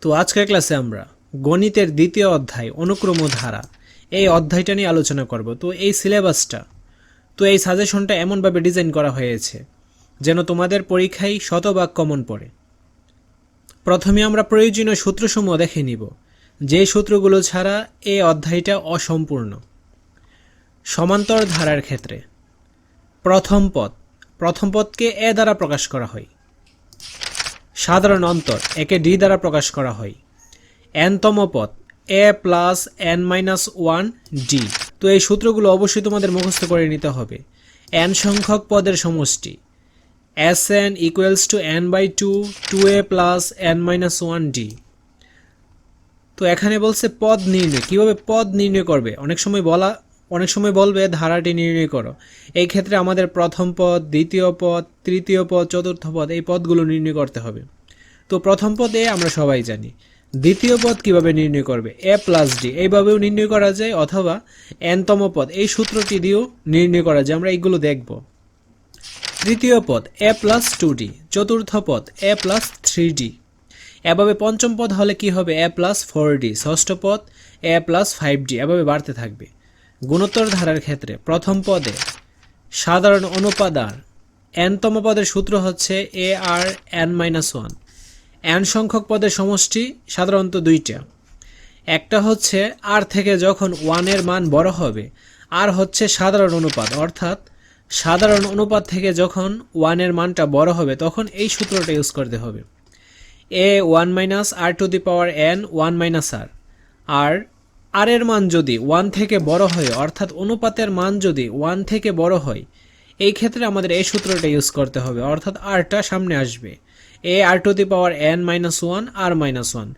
তো আজকের ক্লাসে আমরা গণিতের দ্বিতীয় অধ্যায় অনুক্রম ধারা এই অধ্যায়টা নিয়ে আলোচনা করব। তো এই সিলেবাসটা, তো এই সাজেশনটা এমনভাবে ডিজাইন করা হয়েছে যেন তোমাদের পরীক্ষায় শতভাগ কমন পড়ে। প্রথমে আমরা প্রয়োজনীয় সূত্রসমূহ দেখে নিব। যে সূত্রগুলো ছাড়া এই অধ্যায়টা অসম্পূর্ণ। সমান্তর ধারার ক্ষেত্রে প্রথম পদ, প্রথম পদকে এ দ্বারা প্রকাশ করা হয়। সাধারণ অন্তর একে ডি দ্বারা প্রকাশ করা হয়। এনতম পদ, A plus N minus one D. তো এই সূত্রগুলো অবশ্যই তোমাদের মুখস্থ করে নিতে হবে। এন সংখ্যক পদের সমষ্টি। S N equals to N by two two A plus N minus one D তো এখানে বলছে পদ নির্ণয়। কীভাবে পদ নির্ণয় করবে? অনেক সময় বলা, অনেক সময় বলবে, ধারাটি নির্ণয় করো। এই ক্ষেত্রে আমাদের প্রথম পদ, দ্বিতীয় পদ, তৃতীয় পদ, চতুর্থ পদ, এই পদগুলো নির্ণয় করতে হবে। তো প্রথম পদ আমরা সবাই জানি। দ্বিতীয় পদ কীভাবে নির্ণয় করবে? এ প্লাস ডি এইভাবেও নির্ণয় করা যায় অথবা এনতম পদ। এই সূত্রটি দিয়েও নির্ণয় করা যায়। আমরা এইগুলো দেখব। তৃতীয় পদ এ প্লাস টু ডি চতুর্থ পদ এ প্লাস থ্রি ডি এভাবে পঞ্চম পদ হলে কি হবে? এ প্লাস ফোর ডি ষষ্ঠ পদ এ প্লাস ফাইভ ডি এভাবে বাড়তে থাকবে। গুণোত্তর ধারার ক্ষেত্রে প্রথম পদে সাধারণ অনুপাদান এনতম পদের সূত্র হচ্ছে A R N minus one N সংখ্যক পদের সমষ্টি সাধারণত দুইটা। একটা হচ্ছে আর থেকে যখন ওয়ানের মান বড় হবে আর হচ্ছে সাধারণ অনুপাত, অর্থাৎ সাধারণ অনুপাত থেকে যখন ওয়ানের মানটা বড় হবে, তখন এই সূত্রটা ইউজ করতে হবে। A one minus R to the power N one minus R R R এর মান যদি ওয়ান থেকে বড় হয়, অর্থাৎ অনুপাতের মান যদি ওয়ান থেকে বড় হয় এই ক্ষেত্রে আমাদের এই সূত্রটা ইউজ করতে হবে। অর্থাৎ আরটা সামনে আসবে। A R to the power N minus one R minus one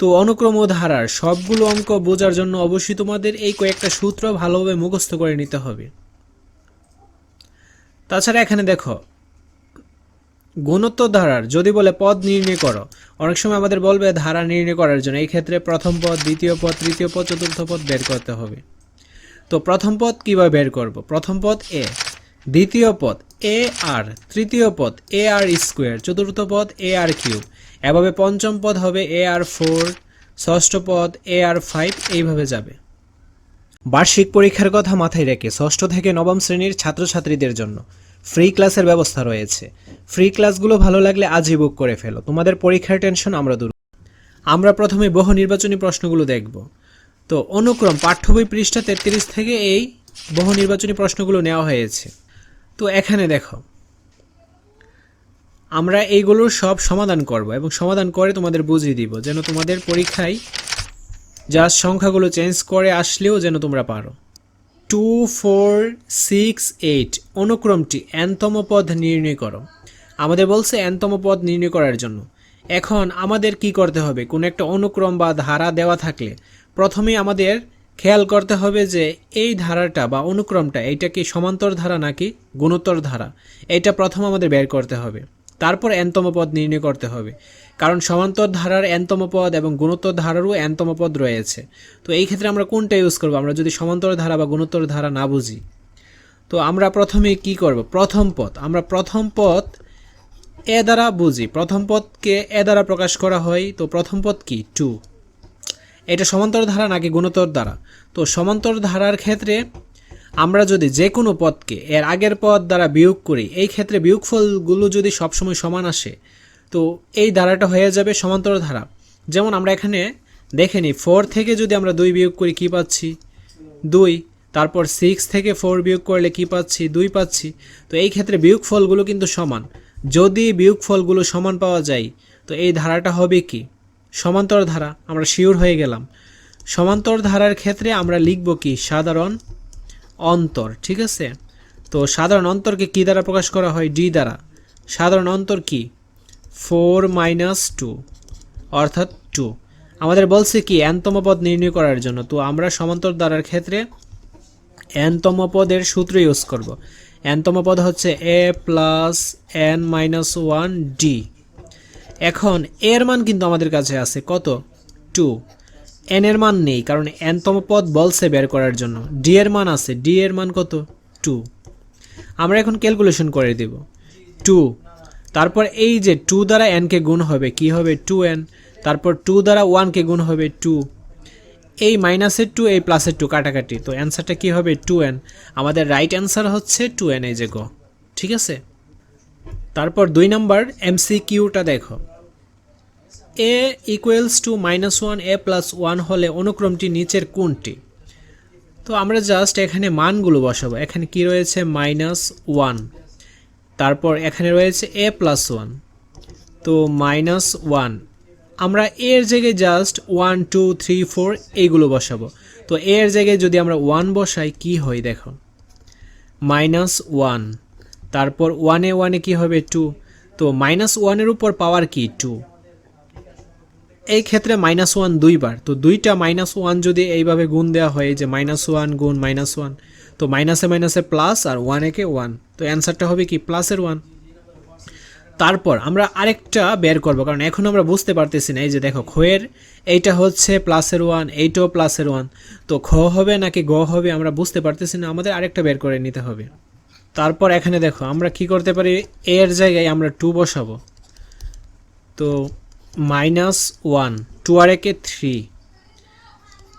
তো অনুক্রম ধারার সবগুলো অঙ্ক বোঝার জন্য অবশ্যই তোমাদের এই কয়েকটা সূত্র ভালোভাবে মুখস্থ করে নিতে হবে। তাছাড়া এখানে দেখো গুণোত্তর ধারার যদি বলে পদ নির্ণয় করো, অনেক সময় আমাদের বলবে ধারা নির্ণয় করার জন্য। এই ক্ষেত্রে প্রথম পদ, দ্বিতীয় পদ, তৃতীয় পদ, চতুর্থ পদ বের করতে হবে। তো প্রথম পদ কীভাবে বের করব? প্রথম পদ এ দ্বিতীয় পদ এ আর তৃতীয় পদ এ আর স্কোয়ার, চতুর্থ পদ এ আর কিউব। এভাবে পঞ্চম পদ হবে এ আর ফোর, ষষ্ঠ পদ এ আর ফাইভ, এইভাবে যাবে। বার্ষিক পরীক্ষার কথা মাথায় রেখে ষষ্ঠ থেকে নবম শ্রেণির ছাত্রছাত্রীদের জন্য ফ্রি ক্লাসের ব্যবস্থা রয়েছে। ফ্রি ক্লাসগুলো ভালো লাগলে আজই বুক করে ফেলো। তোমাদের পরীক্ষার টেনশন আমরা দূর আমরা প্রথমে বহু নির্বাচনী প্রশ্নগুলো দেখব। তো অনুক্রম পাঠ্য বই পৃষ্ঠা তেত্রিশ থেকে এই বহু নির্বাচনী প্রশ্নগুলো নেওয়া হয়েছে। তো এখানে দেখো, আমরা এইগুলোর সব সমাধান করব এবং সমাধান করে তোমাদের বুঝিয়ে দিব যেন তোমাদের পরীক্ষায় যা সংখ্যাগুলো চেঞ্জ করে আসলেও যেন তোমরা পারো। টু, ফোর, সিক্স, এইট, অনুক্রমটি এনতম পদ নির্ণয় করো। আমাদের বলছে এনতম পদ নির্ণয় করার জন্য। এখন আমাদের কি করতে হবে? কোনো একটা অনুক্রম বা ধারা দেওয়া থাকলে প্রথমেই আমাদের খেয়াল করতে হবে যে এই ধারাটা বা অনুক্রমটা এইটা কি সমান্তর ধারা নাকি গুণোত্তর ধারা? এটা প্রথম আমাদের বের করতে হবে। তারপর এনতম পদ নির্ণয় করতে হবে। কারণ সমান্তর ধারার এনতম পদ এবং গুণোত্তর ধারারও এনতম পদ রয়েছে। তো এই ক্ষেত্রে আমরা কোনটা ইউজ করব? আমরা যদি সমান্তর ধারা বা গুণোত্তর ধারা না বুঝি, তো আমরা প্রথমে কি করব? প্রথম পদ। আমরা প্রথম পদ এ দ্বারা বুঝি। প্রথম পদকে এ দ্বারা প্রকাশ করা হয়। তো প্রথম পদ কি? টু এটা সমান্তর ধারা নাকি গুণোত্তর ধারা? তো সমান্তর ধারার ক্ষেত্রে আমরা যদি যে কোনো পদকে এর আগের পদ দ্বারা বিয়োগ করি, এই ক্ষেত্রে বিয়োগফলগুলো যদি সবসময় সমান আসে, তো এই ধারাটা হয়ে যাবে সমান্তর ধারা। যেমন আমরা এখানে দেখে নিই ফোর থেকে যদি আমরা দুই বিয়োগ করি, কি পাচ্ছি? দুই। তারপর সিক্স থেকে ফোর বিয়োগ করলে কি পাচ্ছি? দুই পাচ্ছি। তো এই ক্ষেত্রে বিয়োগফলগুলো কিন্তু সমান। যদি বিয়োগফলগুলো সমান পাওয়া যায়, তো এই ধারাটা হবে কি? সমান্তর ধারা আমরা শিওর হয়ে গেলাম। সমান্তর ধারার ক্ষেত্রে আমরা লিখব কি? সাধারণ অন্তর, ঠিক আছে? তো সাধারণ অন্তরকে কী দ্বারা প্রকাশ করা হয়? ডি দ্বারা। সাধারণ অন্তর কি? ফোর মাইনাস টু, অর্থাৎ টু। আমাদের বলছে কি এনতম পদ নির্ণয় করার জন্য। তো আমরা সমান্তর ধারার ক্ষেত্রে এনতম পদের সূত্র ইউজ করব। এনতম পদ হচ্ছে A plus N minus one D এখন এর মান কিন্তু আমাদের কাছে আছে কত? টু এন এর মান নেই, কারণ এনতম পদ বলছে বের করার জন্য। ডি এর মান আছে ডি এর মান কত? টু আমরা এখন ক্যালকুলেশন করে দেব। টু তারপর এই যে টু দ্বারা এনকে গুণ হবে, কি হবে? টু এন তারপর টু দ্বারা ওয়ানকে গুণ হবে টু এই মাইনাসের টু এই প্লাসের টু কাটাকাটি। তো অ্যান্সারটা কি হবে? টু এন আমাদের রাইট অ্যান্সার হচ্ছে টু এন এই যে গো ঠিক আছে? তারপর দুই নম্বর এমসি কিউটা দেখো। A equals to minus one A plus one হলে অনুক্রমটি নিচের কোনটি? তো আমরা জাস্ট এখানে মানগুলো বসাবো। এখানে কি রয়েছে? মাইনাস ওয়ান তারপর এখানে রয়েছে এ প্লাস ওয়ান তো মাইনাস ওয়ান আমরা এর জায়গায় just one two three four এইগুলো বসাবো। তো এর জায়গায় যদি আমরা ওয়ান বসাই, কি হয় দেখো? মাইনাস ওয়ান তারপর ওয়ানে ওয়ানে কি হবে টু? তো মাইনাস ওয়ানের উপর পাওয়ার কি টু? এই ক্ষেত্রে মাইনাস ওয়ান দুইবার। তো দুইটা মাইনাস ওয়ান যদি এইভাবে গুণ দেওয়া হয় যে মাইনাস ওয়ান গুণ মাইনাস ওয়ান তো মাইনাসে মাইনাসে প্লাস আর ওয়ান একে ওয়ান তো অ্যান্সারটা হবে কি? প্লাসের ওয়ান তারপর আমরা আরেকটা বের করব, কারণ এখন আমরা বুঝতে পারতেছি না, এই যে দেখো খয়ের এইটা হচ্ছে প্লাসের ওয়ান এইটাও প্লাসের ওয়ান তো খ হবে নাকি গ হবে আমরা বুঝতে পারতেছি না, আমাদের আরেকটা বের করে নিতে হবে। তারপর এখানে দেখো, আমরা কি করতে পারি? এ এর জায়গায় আমরা টু বসাবো। তো মাইনাস ওয়ান টু আর একে থ্রি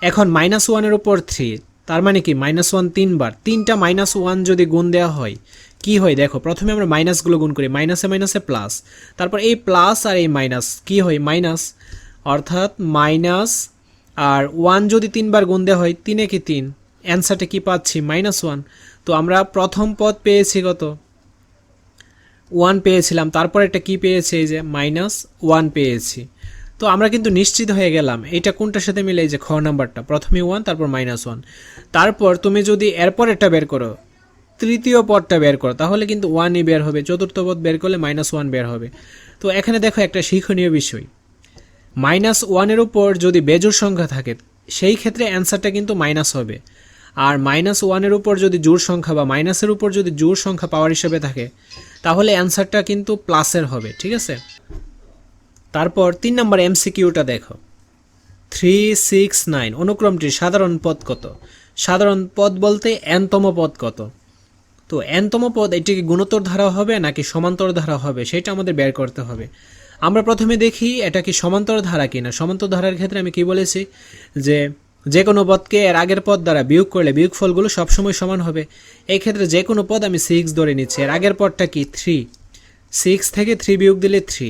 এখন মাইনাস ওয়ানের উপর থ্রি তার মানে কি? মাইনাস ওয়ান তিনবার। তিনটা মাইনাস ওয়ান যদি গুণ দেওয়া হয়, কি হয়? দেখো, প্রথমে আমরা মাইনাসগুলো গুণ করি মাইনাসে মাইনাসে প্লাস তারপর এই প্লাস আর এই মাইনাস কি হয়? মাইনাস অর্থাৎ মাইনাস আর ওয়ান যদি তিনবার গুণ দেওয়া হয়, তিনে কি তিন? অ্যান্সারটা কি পাচ্ছি? মাইনাস ওয়ান তো আমরা প্রথম পদ পেয়েছি কত? ওয়ান পেয়েছিলাম। তারপর একটা কি পেয়েছি? এই যে মাইনাস ওয়ান পেয়েছি। তো আমরা কিন্তু নিশ্চিত হয়ে গেলাম। এটা কোনটার সাথে মিলে? এই যে খ নাম্বারটা। প্রথমে ওয়ান তারপর মাইনাস ওয়ান তারপর তুমি যদি এরপর একটা বের করো, তৃতীয় পদটা বের করো, তাহলে কিন্তু ওয়ানই বের হবে। চতুর্থ পদ বের করলে মাইনাস ওয়ান বের হবে। তো এখানে দেখো একটা শিক্ষণীয় বিষয়। মাইনাস ওয়ানের উপর যদি বেজোর সংখ্যা থাকে, সেই ক্ষেত্রে অ্যান্সারটা কিন্তু মাইনাস হবে। আর মাইনাস ওয়ানের উপর যদি জোর সংখ্যা বা মাইনাসের উপর যদি জোর সংখ্যা পাওয়ার হিসেবে থাকে, তাহলে অ্যান্সারটা কিন্তু প্লাসের হবে, ঠিক আছে? তারপর তিন নম্বর এমসিকিউটা দেখো। থ্রি সিক্স নাইন অনুক্রমটির সাধারণ পদ কত? সাধারণ পদ বলতে এনতম পদ কত? তো এনতম পদ এটিকে গুণোত্তর ধারা হবে নাকি সমান্তর ধারা হবে সেটা আমাদের বের করতে হবে। আমরা প্রথমে দেখি এটা কি সমান্তর ধারা কিনা। সমান্তর ধারার ক্ষেত্রে আমি কি বলেছি? যে যে কোনো পদকে এর আগের পদ দ্বারা বিয়োগ করলে বিয়োগ ফলগুলো সবসময় সমান হবে। এই ক্ষেত্রে যে কোনো পদ আমি সিক্স ধরে নিচ্ছি। এর আগের পদটা কি? থ্রি সিক্স থেকে থ্রি বিয়োগ দিলে থ্রি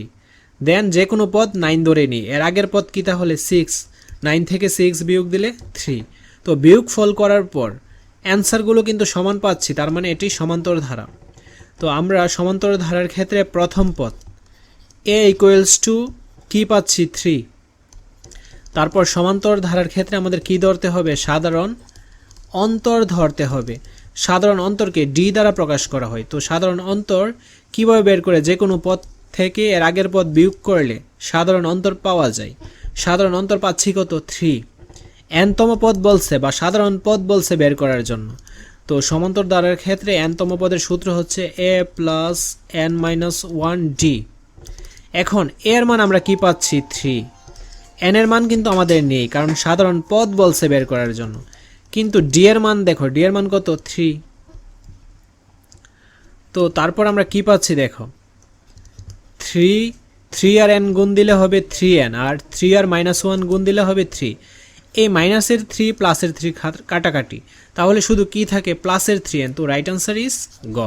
দেন যে কোনো পদ নাইন ধরে নিই। এর আগের পদ কি তাহলে সিক্স নাইন থেকে সিক্স বিয়োগ দিলে থ্রি তো বিয়োগ ফল করার পর অ্যান্সারগুলো কিন্তু সমান পাচ্ছি, তার মানে এটি সমান্তর ধারা। তো আমরা সমান্তর ধারার ক্ষেত্রে প্রথম পদ এ ইকুয়ালস টু কী পাচ্ছি? থ্রি তারপর সমান্তর ধারার ক্ষেত্রে আমাদের কি ধরতে হবে? সাধারণ অন্তর ধরতে হবে। সাধারণ অন্তরকে ডি দ্বারা প্রকাশ করা হয়। তো সাধারণ অন্তর কীভাবে বের করে? যে কোনো পথ থেকে এর আগের পথ বিয়োগ করলে সাধারণ অন্তর পাওয়া যায়। সাধারণ অন্তর পাচ্ছি কত? থ্রি এনতম পদ বলছে বা সাধারণ পদ বলছে বের করার জন্য। তো সমান্তর দ্বারার ক্ষেত্রে এনতম পদের সূত্র হচ্ছে A plus N minus one D এখন এর মান আমরা কি পাচ্ছি? থ্রি এন এর মান কিন্তু আমাদের নেই, কারণ সাধারণ পদ বলছে বের করার জন্য। কিন্তু ডি এর মান দেখো ডি এর মান কত? থ্রি তো তারপর আমরা কি পাচ্ছি দেখো? থ্রি থ্রি আর এন গুণ দিলে হবে থ্রি এন আর থ্রি আর মাইনাস ওয়ান গুণ দিলে হবে থ্রি এই মাইনাসের থ্রি প্লাসের থ্রি কাটাকাটি। তাহলে শুধু কি থাকে? প্লাসের থ্রি এন তো রাইট আনসার ইজ গ।